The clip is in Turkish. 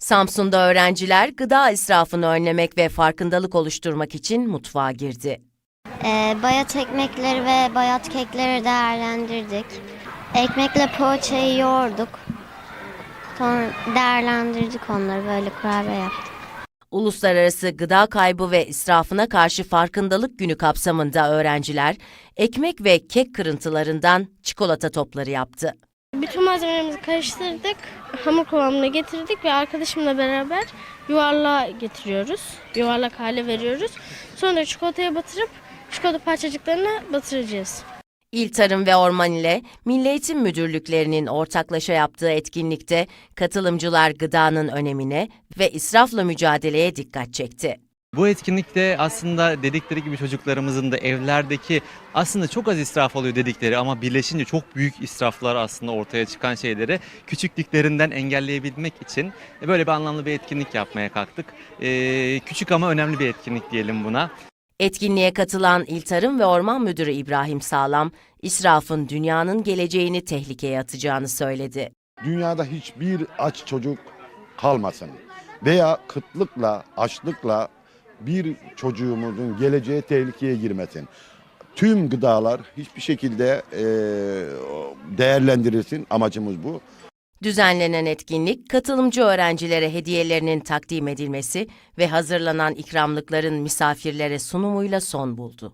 Samsun'da öğrenciler gıda israfını önlemek ve farkındalık oluşturmak için mutfağa girdi. Ee, bayat ekmekleri ve bayat kekleri değerlendirdik. Ekmekle poğaçayı yoğurduk. Sonra değerlendirdik onları böyle kurabiye yaptık. Uluslararası Gıda Kaybı ve İsrafına Karşı Farkındalık Günü kapsamında öğrenciler ekmek ve kek kırıntılarından çikolata topları yaptı. Bütün malzemelerimizi karıştırdık, hamur kıvamına getirdik ve arkadaşımla beraber yuvarlağa getiriyoruz. Yuvarlak hale veriyoruz. Sonra çikolataya batırıp çikolata parçacıklarına batıracağız. İl Tarım ve Orman ile Milli Eğitim Müdürlüklerinin ortaklaşa yaptığı etkinlikte katılımcılar gıdanın önemine ve israfla mücadeleye dikkat çekti. Bu etkinlikte aslında dedikleri gibi çocuklarımızın da evlerdeki aslında çok az israf oluyor dedikleri ama birleşince çok büyük israflar aslında ortaya çıkan şeyleri küçüklüklerinden engelleyebilmek için böyle bir anlamlı bir etkinlik yapmaya kalktık. Ee, küçük ama önemli bir etkinlik diyelim buna. Etkinliğe katılan İl Tarım ve Orman Müdürü İbrahim Sağlam, israfın dünyanın geleceğini tehlikeye atacağını söyledi. dünyada hiçbir aç çocuk kalmasın. Veya kıtlıkla, açlıkla bir çocuğumuzun geleceği tehlikeye girmesin. Tüm gıdalar hiçbir şekilde eee, değerlendirilsin. Amacımız bu. Düzenlenen etkinlik, katılımcı öğrencilere hediyelerinin takdim edilmesi ve hazırlanan ikramlıkların misafirlere sunumuyla son buldu.